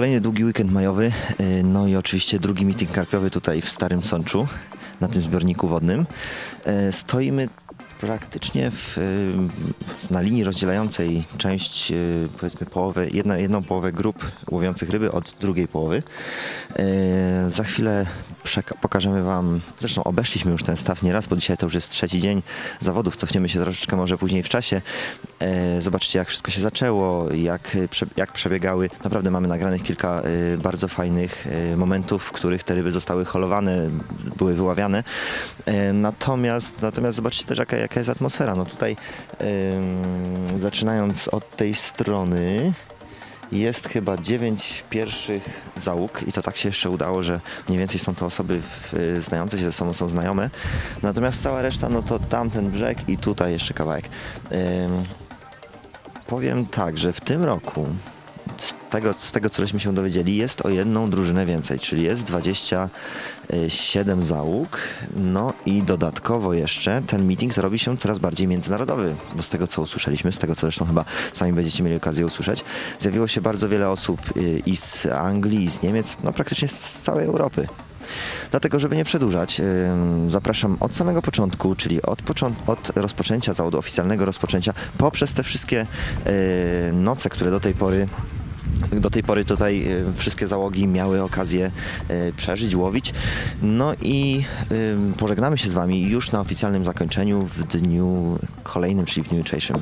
Kolejny długi weekend majowy, y, no i oczywiście drugi meeting karpiowy tutaj w Starym Sączu, na tym zbiorniku wodnym. E, Stoimy praktycznie w, y, na linii rozdzielającej część, y, powiedzmy połowę, jedna, jedną połowę grup łowiących ryby od drugiej połowy. Za chwilę pokażemy Wam, zresztą obeszliśmy już ten staw nieraz, bo dzisiaj to już jest trzeci dzień zawodów, cofniemy się troszeczkę może później w czasie. E, Zobaczcie jak wszystko się zaczęło, jak, e, jak przebiegały. Naprawdę mamy nagranych kilka e, bardzo fajnych e, momentów, w których te ryby zostały holowane, były wyławiane. E, Natomiast, natomiast zobaczcie też jaka, jaka jest atmosfera. No tutaj em, zaczynając od tej strony jest chyba dziewięć pierwszych załóg i to tak się jeszcze udało, że mniej więcej są to osoby w, znające się ze sobą, są znajome. Natomiast cała reszta, no to tamten brzeg i tutaj jeszcze kawałek. Ym, powiem tak, że w tym roku tego, z tego, co żeśmy się dowiedzieli, jest o jedną drużynę więcej, czyli jest 27 załóg. No i dodatkowo jeszcze ten meeting robi się coraz bardziej międzynarodowy, bo z tego, co usłyszeliśmy, z tego, co zresztą chyba sami będziecie mieli okazję usłyszeć, zjawiło się bardzo wiele osób y, i z Anglii, i z Niemiec, no praktycznie z całej Europy. Dlatego, żeby nie przedłużać, zapraszam od samego początku, czyli od, od rozpoczęcia zawodu, oficjalnego rozpoczęcia, poprzez te wszystkie y, noce, które do tej pory do tej pory tutaj y, wszystkie załogi miały okazję y, przeżyć, łowić. No i y, pożegnamy się z Wami już na oficjalnym zakończeniu w dniu kolejnym, czyli w dniu jutrzejszym.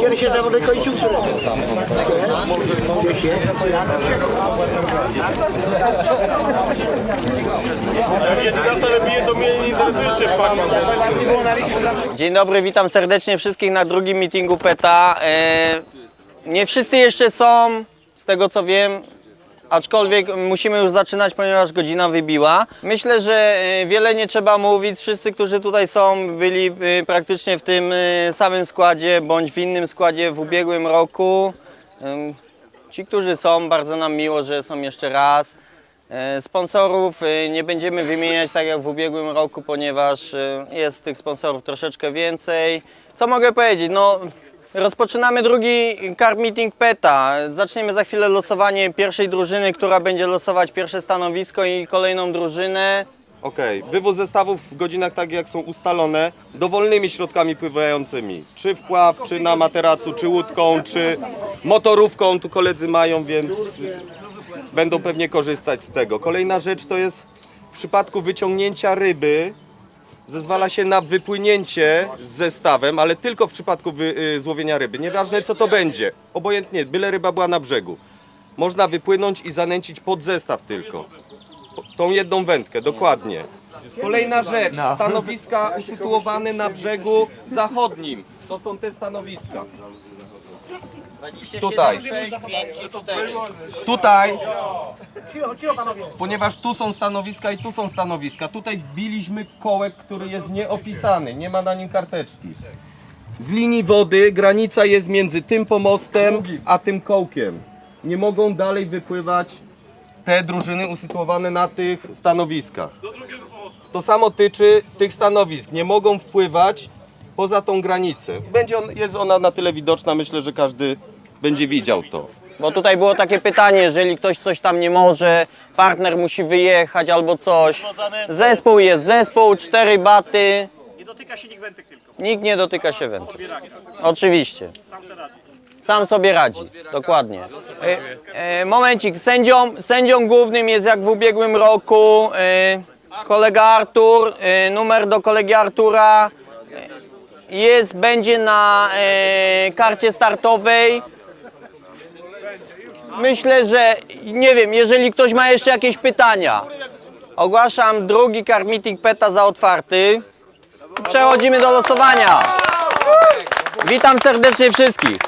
Kiedy się zawody kończą, które? Gdzie się? Jak 11 wybije, to. Dzień dobry, witam serdecznie wszystkich na drugim meetingu PETA. E, Nie wszyscy jeszcze są, z tego co wiem, aczkolwiek musimy już zaczynać, ponieważ godzina wybiła. Myślę, że e, wiele nie trzeba mówić. Wszyscy, którzy tutaj są, byli e, praktycznie w tym e, samym składzie bądź w innym składzie w ubiegłym roku. Ci, którzy są, bardzo nam miło, że są jeszcze raz. Sponsorów nie będziemy wymieniać tak jak w ubiegłym roku, ponieważ jest tych sponsorów troszeczkę więcej. Co mogę powiedzieć? No, rozpoczynamy drugi Carp Meeting PETA. Zaczniemy za chwilę losowanie pierwszej drużyny, która będzie losować pierwsze stanowisko i kolejną drużynę. Okej, wywóz zestawów w godzinach tak jak są ustalone, dowolnymi środkami pływającymi. Czy wpław, czy na materacu, czy łódką, czy motorówką, tu koledzy mają, więc będą pewnie korzystać z tego. Kolejna rzecz to jest w przypadku wyciągnięcia ryby zezwala się na wypłynięcie z zestawem, ale tylko w przypadku wy, y, złowienia ryby. Nieważne co to będzie, obojętnie, byle ryba była na brzegu. Można wypłynąć i zanęcić pod zestaw tylko. Tą jedną wędkę, dokładnie. Kolejna rzecz, stanowiska usytuowane na brzegu zachodnim. To są te stanowiska. Tutaj. 6, 5 i 4. Tutaj, ponieważ tu są stanowiska i tu są stanowiska, tutaj wbiliśmy kołek, który jest nieopisany, nie ma na nim karteczki. Z linii wody granica jest między tym pomostem a tym kołkiem. Nie mogą dalej wypływać te drużyny usytuowane na tych stanowiskach. To samo tyczy tych stanowisk. Nie mogą wpływać poza tą granicę. Będzie on, jest ona na tyle widoczna, myślę, że każdy będzie widział to. Bo tutaj było takie pytanie, jeżeli ktoś coś tam nie może, partner musi wyjechać albo coś. Zespół jest zespół, cztery baty. Nie dotyka się nikt wędek tylko. Nikt nie dotyka się wędrów. Oczywiście. Sam sobie radzi. Dokładnie. E, e, momencik, sędzią, sędzią głównym jest jak w ubiegłym roku e, kolega Artur, e, numer do kolegi Artura e, jest, będzie na e, karcie startowej. Myślę, że nie wiem, jeżeli ktoś ma jeszcze jakieś pytania, ogłaszam drugi car meeting PETA za otwarty. Przechodzimy do losowania. Witam serdecznie wszystkich.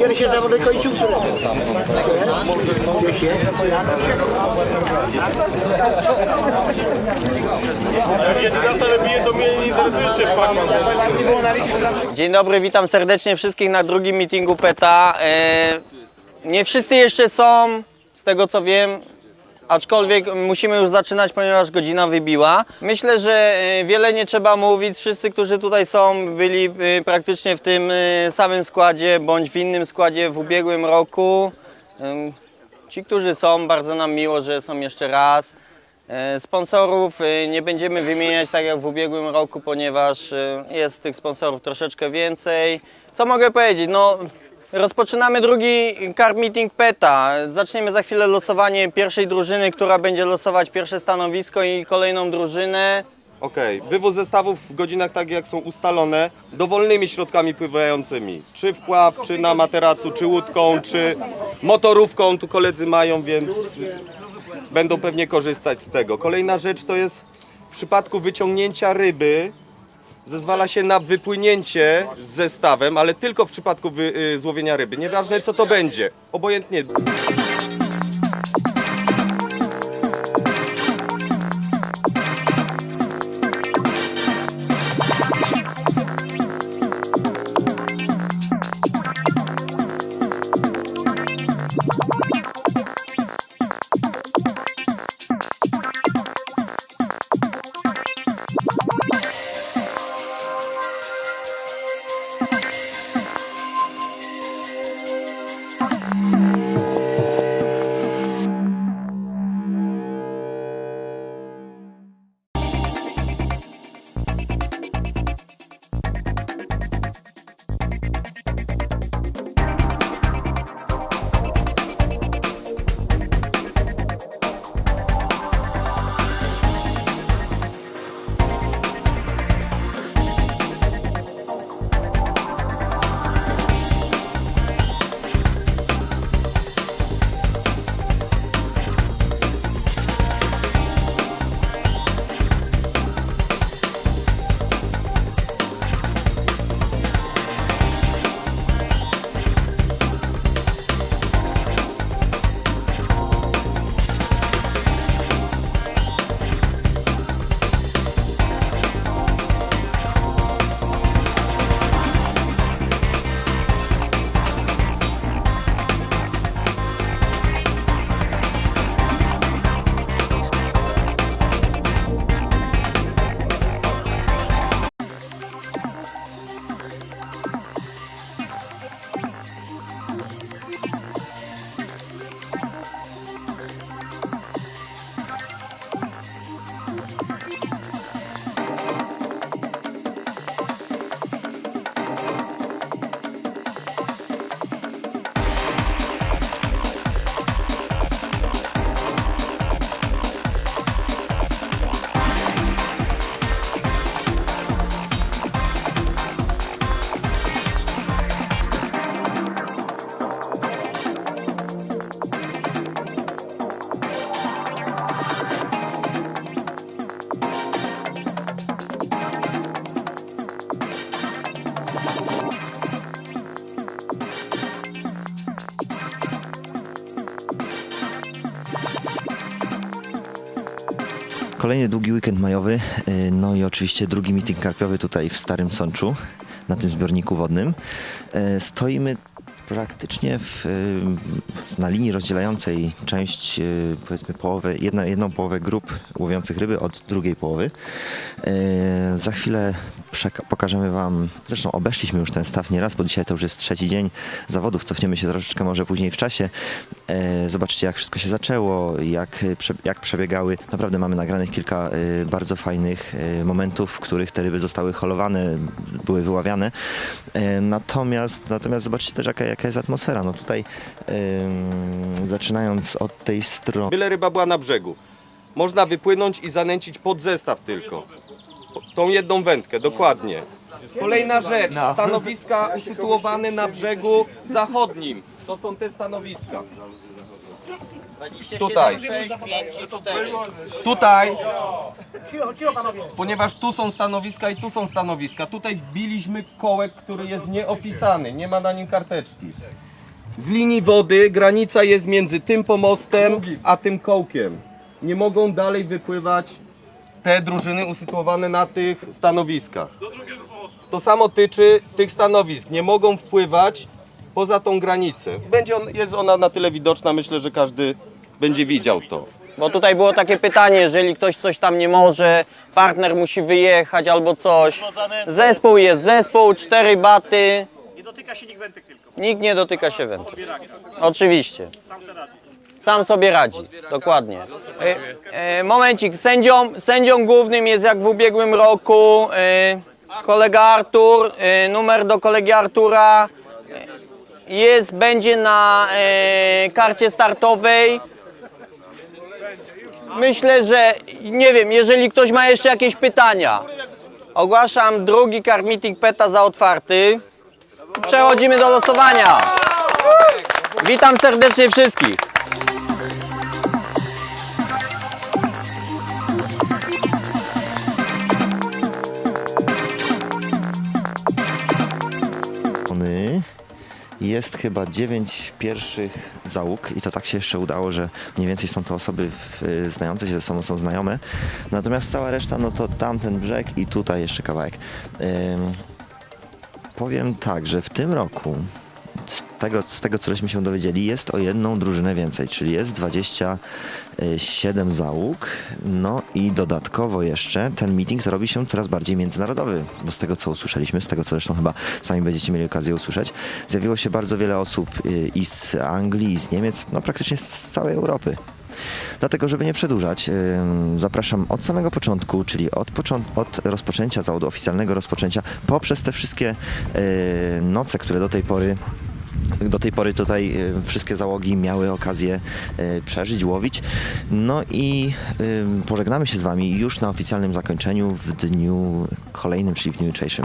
Kiedy się zawody kończył? Dzień dobry, witam serdecznie wszystkich na drugim meetingu PETA. E, nie wszyscy jeszcze są, z tego co wiem, aczkolwiek musimy już zaczynać, ponieważ godzina wybiła. Myślę, że e, wiele nie trzeba mówić. Wszyscy, którzy tutaj są, byli e, praktycznie w tym e, samym składzie, bądź w innym składzie w ubiegłym roku. Ci, którzy są, bardzo nam miło, że są jeszcze raz. Sponsorów nie będziemy wymieniać tak jak w ubiegłym roku, ponieważ jest tych sponsorów troszeczkę więcej. Co mogę powiedzieć? No, rozpoczynamy drugi car meeting PETA. Zaczniemy za chwilę losowanie pierwszej drużyny, która będzie losować pierwsze stanowisko i kolejną drużynę. Okej, wywóz zestawów w godzinach tak jak są ustalone, dowolnymi środkami pływającymi. Czy wpław, czy na materacu, czy łódką, czy motorówką, tu koledzy mają, więc będą pewnie korzystać z tego. Kolejna rzecz to jest w przypadku wyciągnięcia ryby, zezwala się na wypłynięcie z zestawem, ale tylko w przypadku wy, y, złowienia ryby. Nieważne co to będzie, obojętnie. Kolejny długi weekend majowy, y, no i oczywiście drugi meeting karpiowy tutaj w Starym Sączu, na tym zbiorniku wodnym. E, Stoimy praktycznie w, y, na linii rozdzielającej część, y, powiedzmy połowę, jedna, jedną połowę grup łowiących ryby od drugiej połowy. E, Za chwilę pokażemy Wam, zresztą obeszliśmy już ten staw nieraz, bo dzisiaj to już jest trzeci dzień zawodów, cofniemy się troszeczkę może później w czasie. E, Zobaczcie jak wszystko się zaczęło, jak, y, jak przebiegały. Naprawdę mamy nagranych kilka y, bardzo fajnych y, momentów, w których te ryby zostały holowane, były wyławiane. E, Natomiast, natomiast zobaczcie też jaka, jaka jest atmosfera. No tutaj ym, zaczynając od tej strony. Byle ryba była na brzegu. Można wypłynąć i zanęcić pod zestaw tylko. Tą jedną wędkę, dokładnie. Kolejna rzecz, stanowiska usytuowane na brzegu zachodnim. To są te stanowiska. Tutaj. 6, 5 i 4. Tutaj, ponieważ tu są stanowiska i tu są stanowiska, tutaj wbiliśmy kołek, który jest nieopisany, nie ma na nim karteczki. Z linii wody granica jest między tym pomostem a tym kołkiem. Nie mogą dalej wypływać te drużyny usytuowane na tych stanowiskach. To samo tyczy tych stanowisk. Nie mogą wpływać poza tą granicę. Będzie on, jest ona na tyle widoczna, myślę, że każdy będzie widział to. Bo tutaj było takie pytanie, jeżeli ktoś coś tam nie może, partner musi wyjechać albo coś. Zespół jest zespół, cztery baty. Nie dotyka się nikt wędek tylko. Nikt nie dotyka się wędrów. Oczywiście. Sam sobie radzi, dokładnie. E, e, momencik, sędzią, sędzią głównym jest jak w ubiegłym roku e, kolega Artur, e, numer do kolegi Artura jest, będzie na e, karcie startowej. Myślę, że nie wiem, jeżeli ktoś ma jeszcze jakieś pytania. Ogłaszam drugi karmitik PETA za otwarty. Przechodzimy do losowania. Witam serdecznie wszystkich jest chyba dziewięć pierwszych załóg i to tak się jeszcze udało, że mniej więcej są to osoby w, y, znające się ze sobą, są znajome. Natomiast cała reszta, no to tamten brzeg i tutaj jeszcze kawałek. Ym, powiem tak, że w tym roku tego, z tego, co żeśmy się dowiedzieli, jest o jedną drużynę więcej, czyli jest 27 załóg. No i dodatkowo jeszcze ten meeting robi się coraz bardziej międzynarodowy, bo z tego, co usłyszeliśmy, z tego, co zresztą chyba sami będziecie mieli okazję usłyszeć, zjawiło się bardzo wiele osób y, i z Anglii, i z Niemiec, no praktycznie z całej Europy. Dlatego, żeby nie przedłużać, zapraszam od samego początku, czyli od, począ- od rozpoczęcia zawodu, oficjalnego rozpoczęcia, poprzez te wszystkie y, noce, które do tej pory do tej pory tutaj y, wszystkie załogi miały okazję y, przeżyć, łowić. No i y, pożegnamy się z Wami już na oficjalnym zakończeniu w dniu kolejnym, czyli w dniu jutrzejszym.